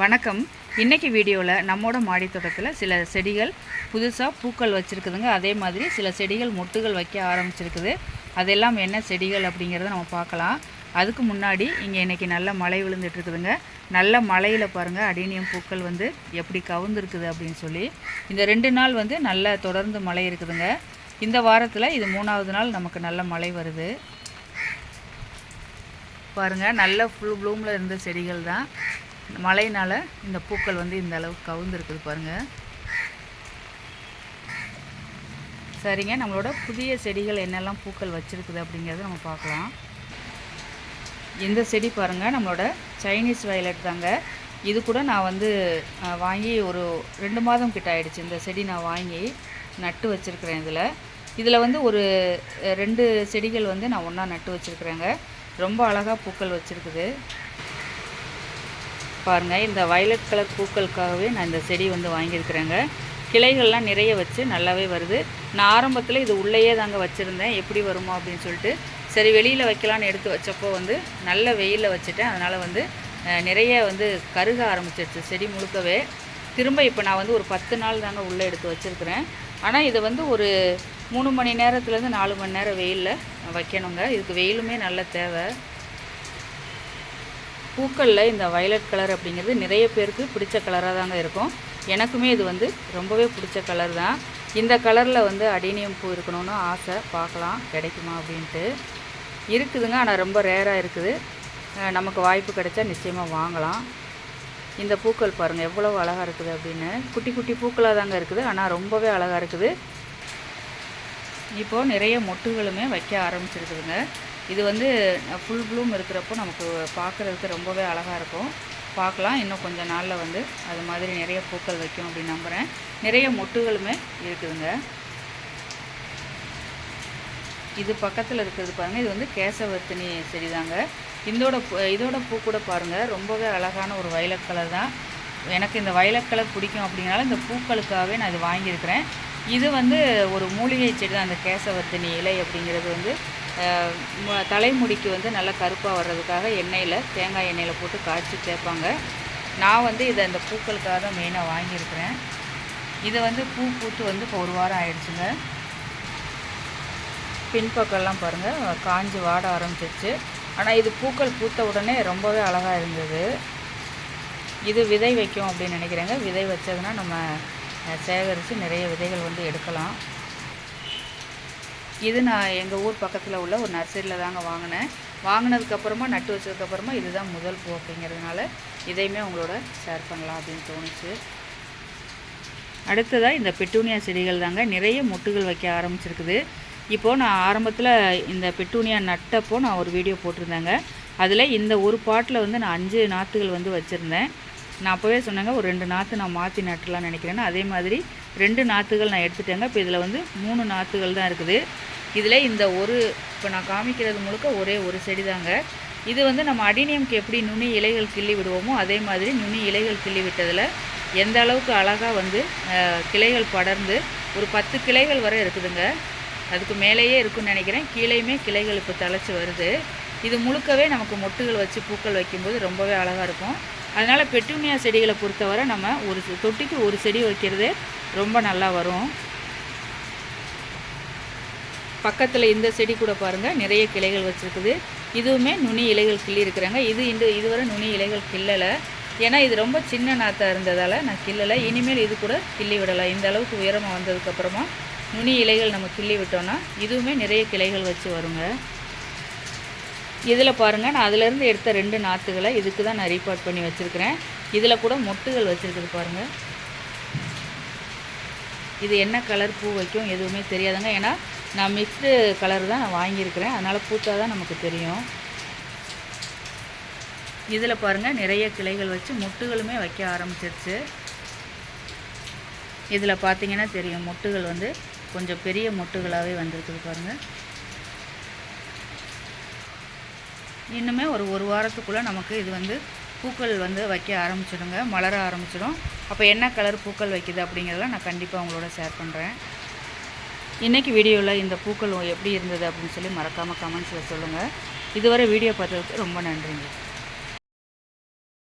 வணக்கம். இன்றைக்கி வீடியோவில் நம்மோட மாடி தோட்டத்தில் சில செடிகள் புதுசாக பூக்கள் வச்சுருக்குதுங்க. அதே மாதிரி சில செடிகள் மொட்டுகள் வைக்க ஆரம்பிச்சிருக்குது. அதெல்லாம் என்ன செடிகள் அப்படிங்கிறத நம்ம பார்க்கலாம். அதுக்கு முன்னாடி இங்கே இன்றைக்கி நல்ல மழை விழுந்துட்டு இருக்குதுங்க. நல்ல மழையில் பாருங்கள் அடீனியம் பூக்கள் வந்து எப்படி கவுந்துருக்குது அப்படின்னு சொல்லி. இந்த ரெண்டு நாள் வந்து நல்ல தொடர்ந்து மழை இருக்குதுங்க. இந்த வாரத்தில் இது மூணாவது நாள் நமக்கு நல்ல மழை வருது. பாருங்கள் நல்ல ஃபுல் ப்ளூமில் இருந்த செடிகள் தான். மழையினால் இந்த பூக்கள் வந்து இந்த அளவுக்கு கவுந்துருக்குது பாருங்கள் சரிங்க நம்மளோட புதிய செடிகள் என்னெல்லாம் பூக்கள் வச்சுருக்குது அப்படிங்கிறத நம்ம பார்க்கலாம். இந்த செடி பாருங்கள் நம்மளோட சைனீஸ் வயலட் தாங்க. இது கூட நான் வந்து வாங்கி ஒரு ரெண்டு மாதம் கிட்ட ஆகிடுச்சு இந்த செடி நான் வாங்கி நட்டு வச்சுருக்கிறேன் இதில். இதில் வந்து ஒரு ரெண்டு செடிகள் வந்து நான் ஒன்றா நட்டு வச்சுருக்குறேங்க. ரொம்ப அழகாக பூக்கள் வச்சுருக்குது. பாருங்கள் இந்த வயலட் கலர் பூக்களுக்காகவே நான் இந்த செடி வந்து வாங்கியிருக்கிறேங்க. கிளைகள்லாம் நிறைய வச்சு நல்லாவே வருது. நான் ஆரம்பத்தில் இது உள்ளேயே தாங்க வச்சுருந்தேன். எப்படி வருமோ அப்படின்னு சொல்லிட்டு. சரி வெளியில் வைக்கலான்னு எடுத்து வச்சப்போ வந்து நல்ல வெயிலில் வச்சுட்டேன். அதனால் வந்து நிறைய வந்து கருக ஆரம்பிச்சிருச்சு செடி முழுக்கவே. திரும்ப இப்போ நான் வந்து ஒரு பத்து நாள் தாங்க உள்ளே எடுத்து வச்சுருக்கிறேன். ஆனால் இதை வந்து ஒரு மூணு மணி நேரத்துலேருந்து நாலு மணி நேரம் வெயிலில் வைக்கணுங்க. இதுக்கு வெயிலுமே நல்ல தேவை. பூக்களில் இந்த வயலட் கலர் அப்படிங்கிறது நிறைய பேருக்கு பிடிச்ச கலராக தாங்க இருக்கும். எனக்குமே இது வந்து ரொம்பவே பிடிச்ச கலர் தான். இந்த கலரில் வந்து அடீனியம் பூ இருக்கணும்னு ஆசை. பார்க்கலாம் கிடைக்குமா அப்படின்ட்டு. இருக்குதுங்க ஆனால் ரொம்ப ரேராக இருக்குது. நமக்கு வாய்ப்பு கிடைச்சா நிச்சயமாக வாங்கலாம். இந்த பூக்கள் பாருங்கள் எவ்வளோ அழகாக இருக்குது அப்படின்னு. குட்டி குட்டி பூக்களாக தாங்க இருக்குது ஆனால் ரொம்பவே அழகாக இருக்குது. இப்போது நிறைய மொட்டுகளுமே வைக்க ஆரம்பிச்சிருக்குதுங்க. இது வந்து ஃபுல் ப்ளூம் இருக்கிறப்போ நமக்கு பார்க்குறதுக்கு ரொம்பவே அழகாக இருக்கும். பார்க்கலாம். இன்னும் கொஞ்சம் நாளில் வந்து அது மாதிரி நிறைய பூக்கள் வைக்கும் அப்படின்னு நம்புகிறேன் நிறைய மொட்டுகளுமே இருக்குதுங்க. இது பக்கத்தில் இருக்கிறது பாருங்கள் இது வந்து கேசவர்த்தினி செடி தாங்க இதோட பூ- இதோட பூ கூட பாருங்கள் ரொம்பவே அழகான ஒரு வயலட் கலர் தான். எனக்கு இந்த வயலட் கலர் பிடிக்கும் அப்படிங்கனால இந்த பூக்களுக்காகவே நான் இது வாங்கியிருக்கிறேன். இது வந்து ஒரு மூலிகை செடி தான் அந்த கேசவர்த்தினி இலை அப்படிங்கிறது வந்து தலைமுடிக்கு வந்து நல்லா கருப்பாக வர்றதுக்காக எண்ணெயில் தேங்காய் எண்ணெயில் போட்டு காய்ச்சி சேர்ப்பாங்க. நான் வந்து இதை இந்த பூக்களுக்காக தான் மெயினாக வாங்கியிருக்கிறேன். இதை வந்து பூ பூத்து வந்து இப்போ ஒரு வாரம் ஆயிடுச்சுங்க. பின்பக்கம்லாம் பாருங்கள் காஞ்சி வாட ஆரம்பிச்சிருச்சு. ஆனால் இது பூக்கள் பூத்த உடனே ரொம்பவே அழகாக இருந்தது. இது விதை வைக்கும் அப்படின்னு நினைக்கிறேங்க. விதை வச்சதுன்னா நம்ம சேகரித்து நிறைய விதைகள் வந்து எடுக்கலாம். இது நான் எங்கள் ஊர் பக்கத்தில் உள்ள ஒரு நர்சரியில் தாங்க வாங்கினேன். வாங்கினதுக்கப்புறமா நட்டு வச்சதுக்கப்புறமா இதுதான் முதல் பூ அப்படிங்கிறதுனால இதையுமே உங்களோட ஷேர் பண்ணலாம் அப்படின்னு தோணுச்சு. அடுத்ததாக இந்த பெட்டூனியா செடிகள் தாங்க. நிறைய மொட்டுகள் வைக்க ஆரம்பிச்சிருக்குது. இப்போது நான் ஆரம்பத்தில் இந்த பெட்டூனியா நட்டப்போ நான் ஒரு வீடியோ போட்டிருந்தேங்க. அதில் இந்த ஒரு பாட்டில் வந்து நான் அஞ்சு நாற்றுகள் வந்து வச்சுருந்தேன். நான் அப்போவே சொன்னேங்க ஒரு ரெண்டு நாற்று நான் மாற்றி நட்டலாம்னு நினைக்கிறேன்னு. அதே மாதிரி ரெண்டு நாற்றுகள் நான் எடுத்துட்டேங்க. இப்போ இதில் வந்து மூணு நாற்றுகள் தான் இருக்குது. இதில் இந்த ஒரு இப்போ நான் காமிக்கிறது முழுக்க ஒரே ஒரு செடி தாங்க இது வந்து நம்ம அடினியம்க்கு எப்படி நுனி இலைகள் கிள்ளி விடுவோமோ அதே மாதிரி நுனி இலைகள் கிள்ளி விட்டதில் எந்த அளவுக்கு அழகாக வந்து கிளைகள் படர்ந்து ஒரு பத்து கிளைகள் வரை இருக்குதுங்க. அதுக்கு மேலேயே இருக்குன்னு நினைக்கிறேன். கீழேயுமே கிளைகள் இப்போ தழைச்சி வருது. இது முழுக்கவே நமக்கு மொட்டுகள் வச்சு பூக்கள் வைக்கும்போது ரொம்பவே அழகாக இருக்கும். அதனால் பெட்டூனியா செடிகளை பொறுத்தவரை நம்ம ஒரு தொட்டிக்கு ஒரு செடி வைக்கிறதே ரொம்ப நல்லா வரும். பக்கத்தில் இந்த செடி கூட பாருங்கள் நிறைய கிளைகள் வச்சுருக்குது. இதுவுமே நுனி இலைகள் கிள்ளி இருக்கிறாங்க இது இந்த இதுவரை நுனி இலைகள் கிள்ளலை. ஏன்னா இது ரொம்ப சின்ன நாற்றாக இருந்ததால் நான் கிள்ளலை. இனிமேல் இது கூட கிள்ளி விடலாம். இந்த அளவுக்கு உயரமாக வந்ததுக்கப்புறமா நுனி இலைகள் நம்ம கிள்ளி விட்டோன்னா இதுவுமே நிறைய கிளைகள் வச்சு வருங்க. இதில் பாருங்கள் நான் அதிலேருந்து எடுத்த ரெண்டு நாற்றுகளை இதுக்கு தான் நான் ரீபார்ட் பண்ணி வச்சுருக்கிறேன். இதில் கூட மொட்டுகள் வச்சுருக்குது பாருங்கள் இது என்ன கலர் பூ வைக்கும் எதுவுமே தெரியாதுங்க. ஏன்னா நான் மிக்ஸ்டு கலர் தான் நான் வாங்கியிருக்கிறேன். அதனால் பூத்தா தான் நமக்கு தெரியும். இதில் பாருங்கள் நிறைய கிளைகள் வச்சு மொட்டுகளுமே வைக்க ஆரம்பிச்சிருச்சு. இதில் பார்த்தீங்கன்னா தெரியும் மொட்டுகள் வந்து கொஞ்சம் பெரிய மொட்டுகளாகவே வந்திருக்குது பாருங்கள் இன்னுமே ஒரு ஒரு வாரத்துக்குள்ளே நமக்கு இது வந்து பூக்கள் வந்து வைக்க ஆரம்பிச்சிடுங்க மலர ஆரம்பிச்சிடும். அப்போ என்ன கலர் பூக்கள் வைக்குது அப்படிங்கிறதெல்லாம் நான் கண்டிப்பாக உங்களோட ஷேர் பண்ணுறேன் இன்றைக்கி வீடியோவில் இந்த பூக்கள் எப்படி இருந்தது அப்படின்னு சொல்லி மறக்காமல் கமெண்ட்ஸில் சொல்லுங்கள் இதுவரை வீடியோ பார்த்ததுக்கு ரொம்ப நன்றிங்க.